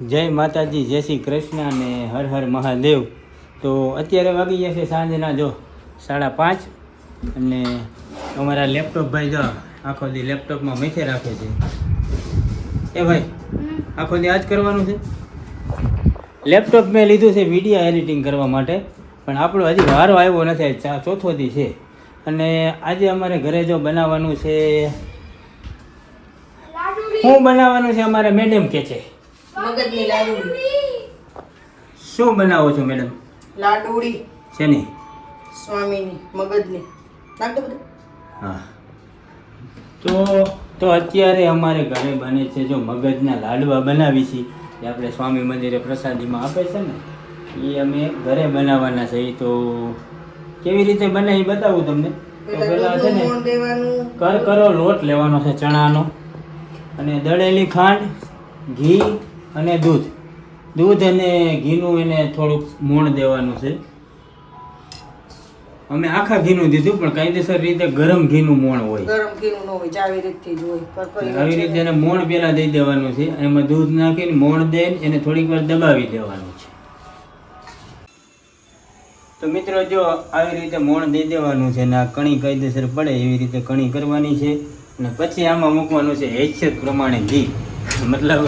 જય માતાજી જય શ્રી કૃષ્ણ અને હર હર મહાદેવ. તો અત્યારે વાગી ગયા છે સાંજના જો સાડા પાંચ. અને અમારા લેપટોપ ભાઈ જો આખો દી લેપટોપમાં મેથે રાખે છે. એ ભાઈ આખો દી આજ કરવાનું છે? લેપટોપ મેં લીધું છે વીડિયો એડિટિંગ કરવા માટે પણ આપણો હજી વારો આવ્યો નથી ચા ચોથો દી છે. અને આજે અમારે ઘરે જો બનાવવાનું છે શું બનાવવાનું છે અમારે મેડમ કે છે. મગજની લાડુડી શું બનાવો છો મેડમ? લાડુડી. શેની? સ્વામીની મગજની. નાખ બધું. હા. તો તો અત્યારે અમારે ઘરે બને છે જો મગજના લાડવા બનાવી છે એ આપણે સ્વામી મંદિરે પ્રસાદીમાં આપે છે ને એ અમે ઘરે બનાવવાના છે. એ તો કેવી રીતે બને એ બતાવું તમને? તો પહેલાં છે ને કરકરો લોટ લેવાનો છે ચણાનો. અને દળેલી ખાંડ ઘી અને દૂધ. દૂધ અને ઘીનું એને થોડુંક મોણ દેવાનું છે. અમે આખા ઘીનું દીધું પણ કાયદેસર રીતે ગરમ ઘીનું મોણ હોય. ગરમ ઘીનું ન હોય જાવી રીતથી જ હોય આવી રીતે એને મોણ પેલા દઈ દેવાનું છે અને એમાં દૂધ નાખીને મોણ દઈને એને થોડીક વાર દબાવી દેવાનું છે. તો મિત્રો જો આવી રીતે મોણ દઈ દેવાનું છે ને આ કણી કાયદેસર પડે એવી રીતે કણી કરવાની છે. અને પછી આમાં મૂકવાનું છે હેસિયત પ્રમાણે ઘી. મતલબ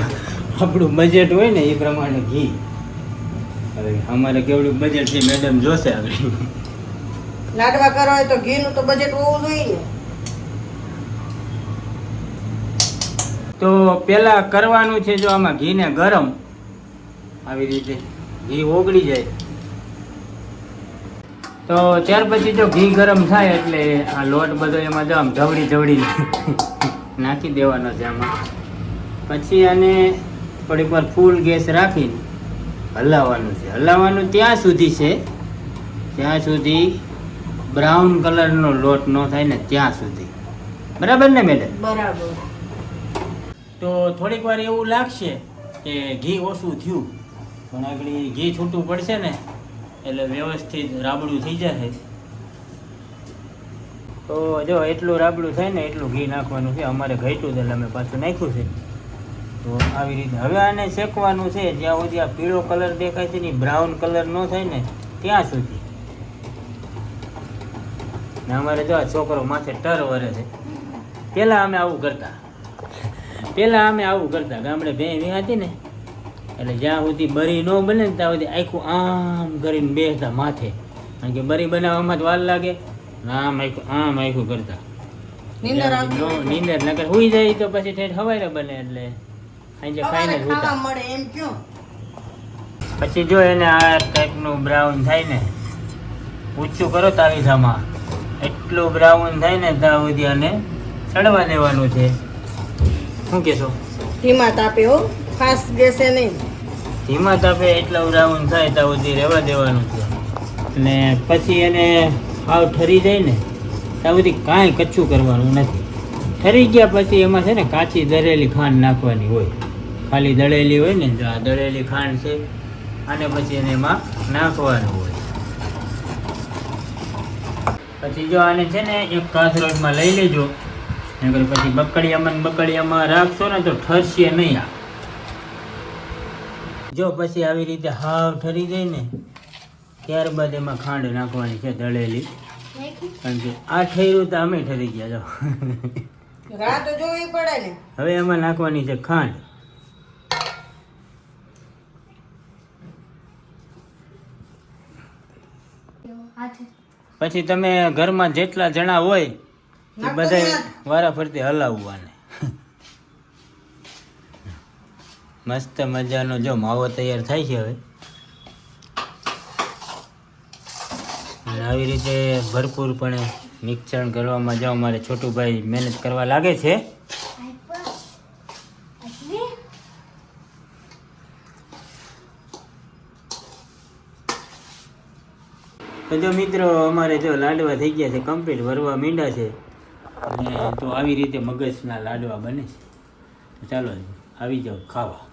આપણું બજેટ હોય ને એ પ્રમાણે ઘી. હવે અમારે કેવડું બજેટ છે મેડમ જોશે આગળ. લાડવા કરવા હોય તો ઘીનું તો બજેટ હોવું જોઈએ તો પેલા કરવાનું છે જો આમાં ઘીને ગરમ આવી રીતે ઘી ઓગળી જાય. તો ત્યાર પછી જો ઘી ગરમ થાય એટલે આ લોટ બધો એમાં જો આમ જવડી જવડી નાખી દેવાનો છે આમાં. પછી આને થોડીક વાર ફૂલ ગેસ રાખીને હલાવવાનું છે. હલાવવાનું ત્યાં સુધી છે. ત્યાં સુધી બ્રાઉન કલરનો લોટ ન થાય ને ત્યાં સુધી. બરાબર ને મેડમ બરાબર. તો થોડીક વાર એવું લાગશે કે ઘી ઓછું થયું. પણ આગળ ઘી છૂટું પડશે ને એટલે વ્યવસ્થિત રાબડું થઈ જશે તો જો એટલું રાબડું થાય ને એટલું ઘી નાખવાનું છે. અમારે ઘટ્યું છે એટલે અમે પાછું નાખ્યું છે. તો આવી રીતે. હવે આને શેકવાનું છે જ્યાં સુધી આ પીળો કલર દેખાય છે ને બ્રાઉન કલર ન થાય ને ત્યાં સુધી. ને અમારે જો આ છોકરો માથે ટર વરે છે. પહેલાં અમે આવું કરતા. પહેલાં અમે આવું કરતા. ગામડે બે વિહાતી ને એટલે જ્યાં સુધી બરી ન બને ને ત્યાં સુધી આખું આમ કરીને બેસતા માથે. કારણ કે બરી બનાવવામાં જ વાર લાગે આમ આખું આમ આખું કરતા. નીંદર નીંદર નગર હુઈ જાય તો પછી ઠેઠ હવારે બને એટલે. સાંજે ખાઈને ખાવા મળે એમ કયો? પછી જો એને આ ટાઈપનું બ્રાઉન થાય ને ઊંચું કરો તાવીથામાં એટલું બ્રાઉન થાય ને ત્યાં સુધી આને ચડવા દેવાનું છે. શું કહેશો? ધીમા તાપે હો ફાસ્ટ ગેસે નહીં. ધીમા તાપે એટલા બ્રાઉન થાય ત્યાં સુધી રહેવા દેવાનું છે. અને પછી એને હાવ ઠરી જાય ને ત્યાં સુધી કાંઈ કચ્છું કરવાનું નથી. ઠરી ગયા પછી એમાં છે ને કાચી દરેલી ખાંડ નાખવાની હોય. ખાલી દળેલી હોય ને જો આ દળેલી ખાંડ છે અને પછી એને એમાં નાખવાનું હોય. પછી જો આને છે ને એક કાસરોટમાં લઈ લેજો નકર પછી બકડિયામાં બકડિયામાં રાખશો ને તો ઠરશે નહીં આ. જો પછી આવી રીતે હાવ ઠરી જાય ને ત્યારબાદ એમાં ખાંડ નાખવાની છે દળેલી. કારણ કે આ ઠર્યું તો અમે ઠરી ગયા જો. રાહ જોવી પડે ને. હવે એમાં નાખવાની છે ખાંડ. પછી તમે ઘરમાં જેટલા જણા હોય એ બધા વારા ફરતી હલાવવાને. મસ્ત મજાનો જો માવો તૈયાર થાય છે હવે. અને આવી રીતે ભરપૂરપણે મિક્સણ કરવામાં જાઓ મારે છોટુભાઈ મહેનત કરવા લાગે છે તો જો મિત્રો, અમારે જો લાડવા થઈ ગયા છે કમ્પ્લીટ ભરવા મીંડા છે. અને તો આવી રીતે મગજના લાડવા બને છે. ચાલો, આવી જાઓ, ખાવા.